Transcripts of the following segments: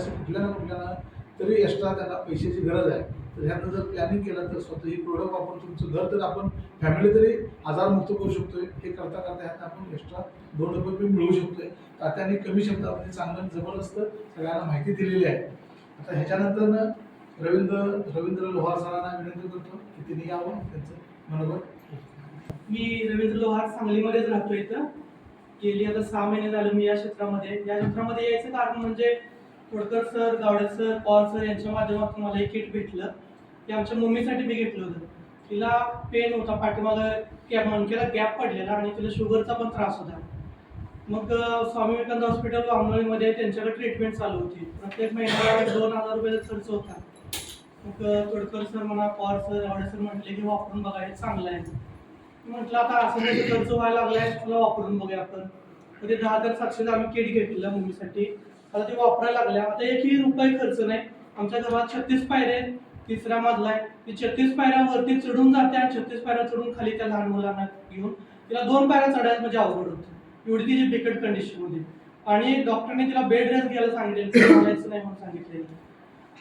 असं कुठल्या ना कुठल्या ना तरी एक्स्ट्रा त्यांना पैशाची गरज आहे. तर ह्यानं जर प्लॅनिंग केलं तर स्वतः ही प्रोडक्ट वापरून तुमचं घर तर आपण फॅमिली तरी आजारमुक्त करू शकतोय. हे करता करता ह्यात आपण एक्स्ट्रा दोन रुपये पण मिळवू शकतोय. तात्याने कमी शब्दामध्ये चांगलं जबरदस्त सगळ्यांना माहिती दिलेली आहे. आता ह्याच्यानंतर ना रवींद्र रवींद्र लोहार सरांना विनंती करतो की त्यांनी यावं त्यांचं मनोगत मी रवींद्र लोहार सांगलीमध्येच राहतो इथं. गेली आता सहा महिने झाले मी या क्षेत्रामध्ये. या क्षेत्रामध्ये यायचं कारण म्हणजे Todkar sir Gawade sir Pawar sir यांच्या माध्यमातून मला एक किट भेटलं. ते आमच्या मम्मीसाठी मी घेतलं होतं. तिला पेन होता पाठीमागं कॅप मणक्याला गॅप पडलेला आणि तिला शुगरचा पण त्रास होता. मग स्वामी विवेकानंद हॉस्पिटल वामनळीमध्ये त्यांच्याकडे ट्रीटमेंट चालू होती. प्रत्येक महिन्याला दोन हजार रुपयाचा खर्च होता. मग तोडकर सर म्हणा पवार सर गावडे सर म्हटले की वापरून बघा हे चांगलं आहे. म्हटलं आता असं जसं खर्च व्हायला लागलाय तुला वापरून बघूया आपण. ते दहा हजार सातशेचा आम्ही किट घेतलं मम्मीसाठी. आता ते वापरायला लागल्या आता एकही रुपये खर्च नाही. आमच्या घरात छत्तीस पायऱ्या आहेत. तिसरा मजला आहे. ती छत्तीस पायऱ्यावरती चढून जाते आणि छत्तीस पायऱ्या चढून खाली त्या लहान मुलांना घेऊन तिला दोन पायऱ्या चढायला म्हणजे अवघड होतं. एवढी तिची बिकट कंडिशनमध्ये आणि डॉक्टरने तिला बेड रेस्ट घ्यायला सांगितले चालायचं नाही म्हणून सांगितलेलं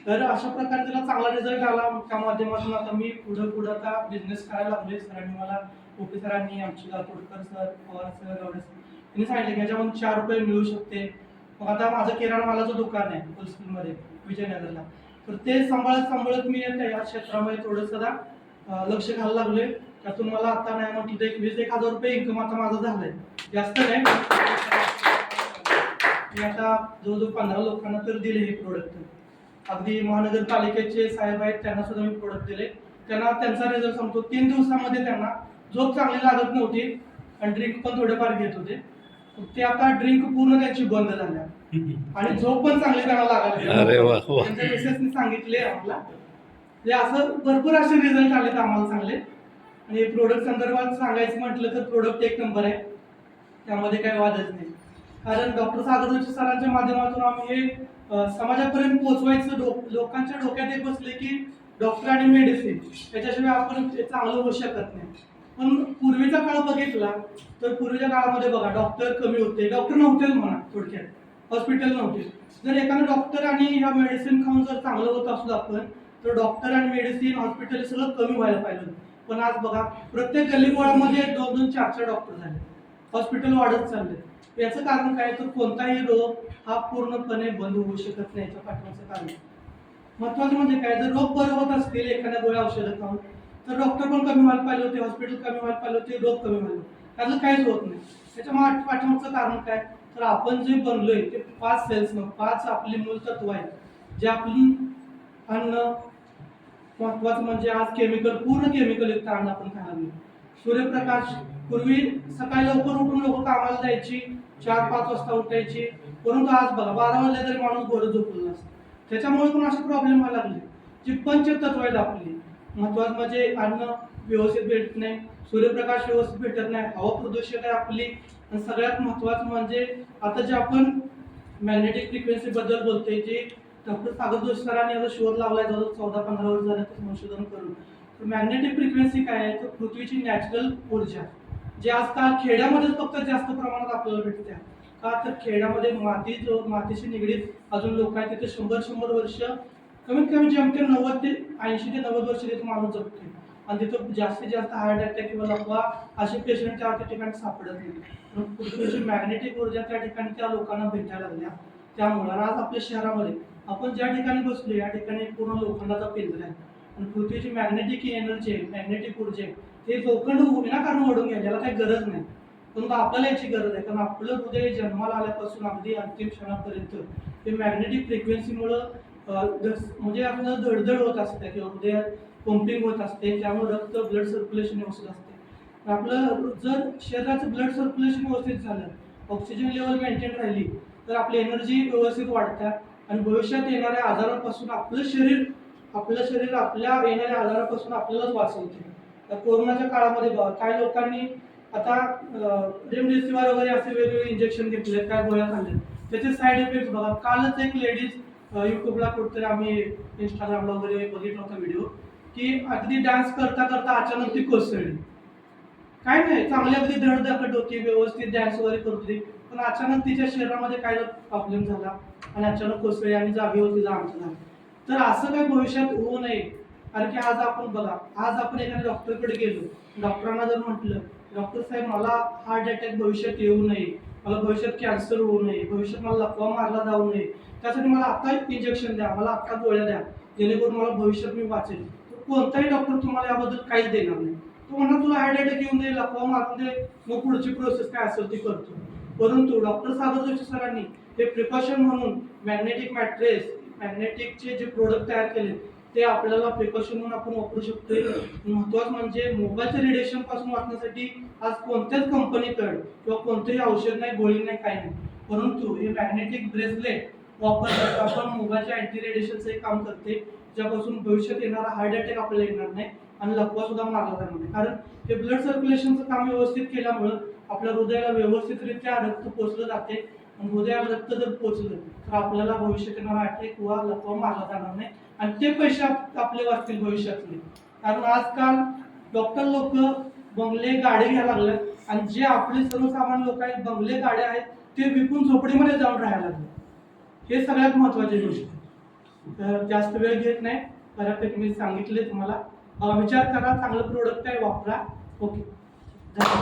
तर अशा प्रकारे तिला चांगला रिझल्ट आला. त्या माध्यमातून आता मी पुढं पुढं आता बिझनेस करायला लागले सरांनी मला ओके सरांनी आमची Laturkar sir Pawar sir Gawade sir त्यांनी सांगितलं की याच्यामधून चार रुपये मिळू शकते. मग आता माझं किराणा मालाचं दुकान आहे होलसेलमध्ये विजयनगरला. तर ते सांभाळत सांभाळत मी या क्षेत्रामध्ये थोडंसं लक्ष घालायला लागलोय. त्यातून मला आता नाही म्हटलं तर एक वीस एक हजार रुपये इन्कम आता माझं झालंय. जास्त नाही. मी आता जवळजवळ पंधरा लोकांना तर दिले हे प्रोडक्ट अगदी महानगरपालिकेचे साहेब आहेत त्यांना सुद्धा मी प्रोडक्ट दिले त्यांना त्यांचा रिझल्ट सांगतो तीन दिवसामध्ये त्यांना झोप चांगली लागत नव्हती. आणि ड्रिंक पण थोडेफार घेत होते. ते आता ड्रिंक पूर्ण त्यांची बंद झाल्या. आणि झोप पण चांगली त्यांना लागायला अरे वा, वा. त्यांच्या मिसेसनी सांगितले आम्हाला म्हणजे असं भरपूर असे रिझल्ट आलेत आम्हाला चांगले. आणि प्रोडक्ट संदर्भात सांगायचं म्हटलं तर प्रोडक्ट एक नंबर आहे. त्यामध्ये काही वादच नाही. कारण डॉक्टर सागर जोशी सरांच्या माध्यमातून आम्ही हे समाजापर्यंत पोहोचवायचं लोकांच्या डोक्यात एक बसले की डॉक्टर आणि मेडिसिन याच्याशिवाय आपण ते चांगलं होऊ शकत नाही. पण पूर्वीचा काळ बघितला तर पूर्वीच्या काळामध्ये बघा डॉक्टर कमी होते. डॉक्टर नव्हतेच म्हणा थोडक्यात. हॉस्पिटल नव्हते. जर एखादा डॉक्टर आणि ह्या मेडिसिन खाऊन जर चांगलं होत असलो आपण तर डॉक्टर आणि मेडिसिन हॉस्पिटल सगळं कमी व्हायला पाहिजे पण आज बघा प्रत्येक गल्लीबोळामध्ये दोन दोन चार चार डॉक्टर झाले. हॉस्पिटल वाढत चालले. याचं कारण काय? तर कोणताही रोग हा पूर्णपणे बंद होऊ शकत नाही याच्या पाठवण्याचं कारण. महत्वाचं म्हणजे काय? जर रोग बरे होत असतील एखाद्या गोळ्या औषधं खाऊन तर डॉक्टर पण कमी व्हायला पाहिजे होते हॉस्पिटल कमी व्हायला पाहिजे होते रोग कमी व्हायला त्याचं काहीच होत नाही. त्याच्यामुळे पाठीमागचं कारण काय? तर आपण जे बनलोय ते पाच सेल्स पाच आपली मूलतत्व आहेत. जे आपली अन्न महत्वाचं म्हणजे आज केमिकल पूर्ण केमिकल युक्त अन्न आपण खायला लागलो सूर्यप्रकाश पूर्वी सकाळी लवकर उठून लोक कामाला जायची चार पाच वाजता उठायची. परंतु आज बघा बारा वाजले तरी माणूस गोरं झोपलेला असतो त्याच्यामुळे पण असे प्रॉब्लेम व्हायला लागले. जी पंचतत्व आहेत आपली महत्वाचं म्हणजे अन्न व्यवस्थित भेटत नाही सूर्यप्रकाश व्यवस्थित भेटत नाही हवा प्रदूषण आहे आपली. आणि सगळ्यात महत्वाचं म्हणजे आता जे आपण मॅग्नेटिक फ्रिक्वेन्सी बद्दल बोलतोय जे डॉक्टर सागर जोशी सरांनी आता शोध लावलाय जवळ चौदा पंधरा वर्ष झालं ते संशोधन करून. तर मॅग्नेटिक फ्रिक्वेन्सी काय आहे? तर पृथ्वीची नॅचरल ऊर्जा. जे आजकाल खेड्यामध्येच फक्त जास्त प्रमाणात आपल्याला भेटते. का? तर खेड्यामध्ये माती जो मातीशी निगडीत अजून लोक आहेत तिथे शंभर शंभर वर्ष कमीत कमी जेमते नव्वद ते ऐंशी ते नव्वद वर्ष तिथे माणूस जगतोय. आणि तिथं जास्तीत जास्त हार्ट अटॅक किंवा लकवा असे पेशंट त्या ठिकाणी सापडत नाही. पृथ्वीची मॅग्नेटिक ऊर्जा त्या ठिकाणी त्या लोकांना भेटायला लागल्या. त्यामुळे आज आपल्या शहरामध्ये आपण ज्या ठिकाणी बसलो या ठिकाणी पूर्ण लोखंडाचा केंद्र आहे. आणि पृथ्वीची मॅग्नेटिक एनर्जी आहे मॅग्नेटिक ऊर्जा आहे. ते लोखंड विनाकारण ओढून घ्या याला काही गरज नाही. परंतु आपल्याला याची गरज आहे. कारण आपलं हृदय जन्माला आल्यापासून अगदी अंतिम क्षणापर्यंत ते मॅग्नेटिक फ्रिक्वेन्सीमुळं म्हणजे आपलं धडधड होत असते किंवा म्हणजे हृदयात पंपिंग होत असते त्यामुळे रक्त ब्लड सर्क्युलेशन व्यवस्थित असते. आपलं जर शरीराचं ब्लड सर्क्युलेशन व्यवस्थित झालं ऑक्सिजन लेवल मेंटेन राहिली तर आपली एनर्जी व्यवस्थित वाढतात आणि भविष्यात येणाऱ्या आजारापासून आपलं शरीर आपलं शरीर आपल्या येणाऱ्या आजारापासून आपल्यालाच वाचवते तर कोरोनाच्या काळामध्ये बघा काही लोकांनी आता रेमडेसिवीर वगैरे असे वेगवेगळे इंजेक्शन घेतले काय गोळ्या खाल्ल्या त्याचे साईड इफेक्ट बघा. कालच एक लेडीज युट्यूबला कुठतरी आम्ही इंस्टाग्रामला वगैरे बघितला होता व्हिडिओ की अगदी डान्स करता करता अचानक ती कोसळली. काय नाही चांगली अगदी धडधकट होती व्यवस्थित डान्स वगैरे करत होती पण अचानक तिच्या शरीरामध्ये काय प्रॉब्लेम झाला आणि अचानक कोसळली आणि जागेवर होती आमचं झालं. तर असं काही भविष्यात होऊ नये. कारण की आज आपण बघा आज आपण एखाद्या डॉक्टरकडे गेलो. डॉक्टरांना जर म्हटलं डॉक्टर साहेब मला हार्ट अटॅक भविष्यात येऊ नये. मला भविष्यात कॅन्सर होऊ नये भविष्यात मला लपवा मारला जाऊ नये त्यासाठी मला आता इंजेक्शन द्या मला आत्ता गोळ्या द्या जेणेकरून मला भविष्यात मी वाचेल. तर कोणताही डॉक्टर तुम्हाला याबद्दल काहीच देणार नाही. तो म्हणा तुला हार्ट अटॅक येऊन दे लपवा मारून दे मग पुढची प्रोसेस काय असेल ती करतो. परंतु डॉक्टर सागर जोशी सरांनी हे प्रिकॉशन म्हणून मॅग्नेटिक मॅट्रेस मॅग्नेटिकचे जे प्रोडक्ट तयार केले ते आपल्याला प्रिकॉशन म्हणून आपण वापरू शकतोय. महत्वाचं म्हणजे मोबाईलच्या रेडिएशनपासून वाचण्यासाठी आज कोणत्याच कंपनीकडे किंवा कोणतेही औषध नाही गोळी नाही काही नाही. परंतु हे मॅग्नेटिक ब्रेसलेट वापरतात. आपण मोबाईलच्या अँटी रेडिएशनचं एक काम करते ज्यापासून भविष्यात येणारा हार्ट अटॅक आपल्याला येणार नाही आणि लकवा सुद्धा मारला जाणार नाही. कारण हे ब्लड सर्क्युलेशनचं काम व्यवस्थित केल्यामुळं आपल्या हृदयाला व्यवस्थितरित्या रक्त पोचलं जाते. आणि हृदयाला रक्त जर पोचलं तर आपल्याला भविष्यात येणारा अटॅक किंवा लकवा मारला जाणार नाही. आणि ते पैसे आपले वाचतील भविष्यातले. कारण आजकाल डॉक्टर लोक बंगले गाडे घ्यायला लागले आणि जे आपले सर्वसामान्य लोक आहेत बंगले गाड्या आहेत ते विकून झोपडीमध्ये जाऊन राहायला लागले हे सगळ्यात महत्वाची गोष्ट. आहे. तर जास्त वेळ घेत नाही. बऱ्यापैकी मी सांगितले तुम्हाला. विचार करा. चांगलं प्रोडक्ट आहे वापरा. ओके धन्यवाद.